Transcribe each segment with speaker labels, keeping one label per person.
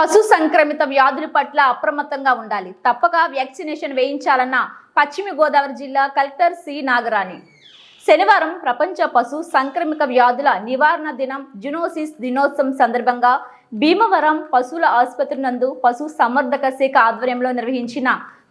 Speaker 1: పశు సంక్రమిత వ్యాధుల పట్ల అప్రమత్తంగా ఉండాలి. తప్పక వ్యాక్సినేషన్ వేయించాలన్న పశ్చిమ గోదావరి జిల్లా కలెక్టర్ సి. నాగరాణి. శనివారం ప్రపంచ పశు సంక్రమిక వ్యాధుల నివారణ దినం జునోసిస్ దినోత్సవం సందర్భంగా భీమవరం పశువుల ఆసుపత్రి నందు పశు సంవర్ధక శాఖ ఆధ్వర్యంలో నిర్వహించిన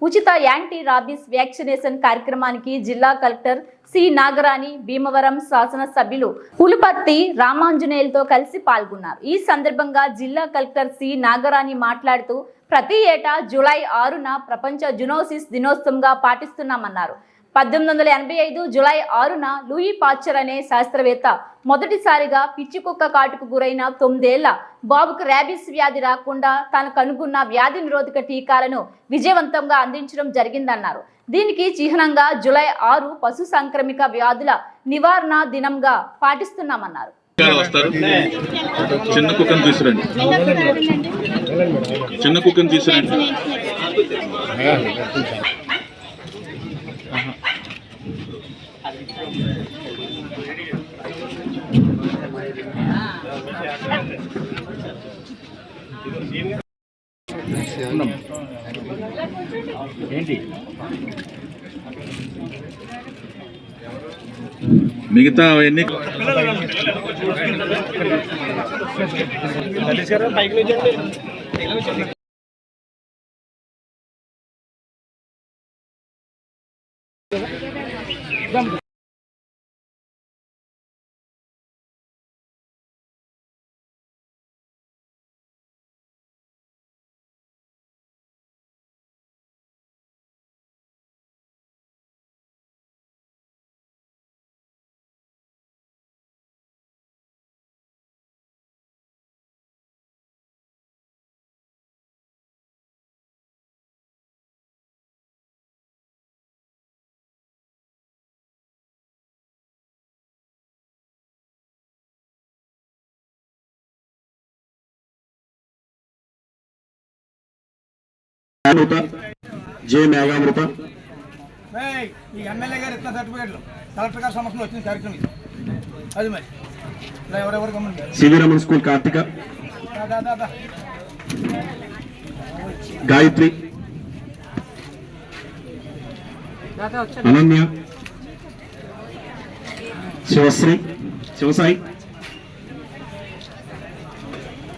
Speaker 1: ఉచిత యాంటీ రాబీస్ వ్యాక్సినేషన్ కార్యక్రమానికి జిల్లా కలెక్టర్ సి నాగరాణి భీమవరం శాసనసభ్యులు పులుపర్తి రామాంజనేయులతో కలిసి పాల్గొన్నారు. ఈ సందర్భంగా జిల్లా కలెక్టర్ సి నాగరాణి మాట్లాడుతూ ప్రతి ఏటా జూలై ఆరున ప్రపంచ జునోసిస్ దినోత్సవంగా పాటిస్తున్నామన్నారు. పద్దెనిమిది వందల ఎనభై ఐదు జులై ఆరున లూయి పాచర్ అనే శాస్త్రవేత్త మొదటిసారిగా పిచ్చి కుక్క కాటుకు గురైన తొమ్మిదేళ్ళ బాబుకు ర్యాబిస్ వ్యాధి రాకుండా తాను కనుగొన్న వ్యాధి నిరోధక టీకాలను విజయవంతంగా అందించడం జరిగిందన్నారు. దీనికి చిహ్నంగా జులై ఆరు పశు సంక్రమిక వ్యాధుల నివారణ దినంగా పాటిస్తున్నామన్నారు.
Speaker 2: చిన్న కుక్కను తీసుకురండి. చిన్న కుక్కను తీసురండి మిగతా ఎన్ని
Speaker 3: అమృత జే మేఘామృత
Speaker 4: ఈ ఎమ్మెల్యే గారు ఇస్తున్న సర్టిఫికేట్లు కలెక్టర్ గారి సమస్యలు వచ్చిన కార్యక్రమం ఇది. అది మరి. ఇలా ఎవరెవరు గమనించారు?
Speaker 3: C V Raman school Karthika. Gayatri. Ananya. Sivasri. Sivasai.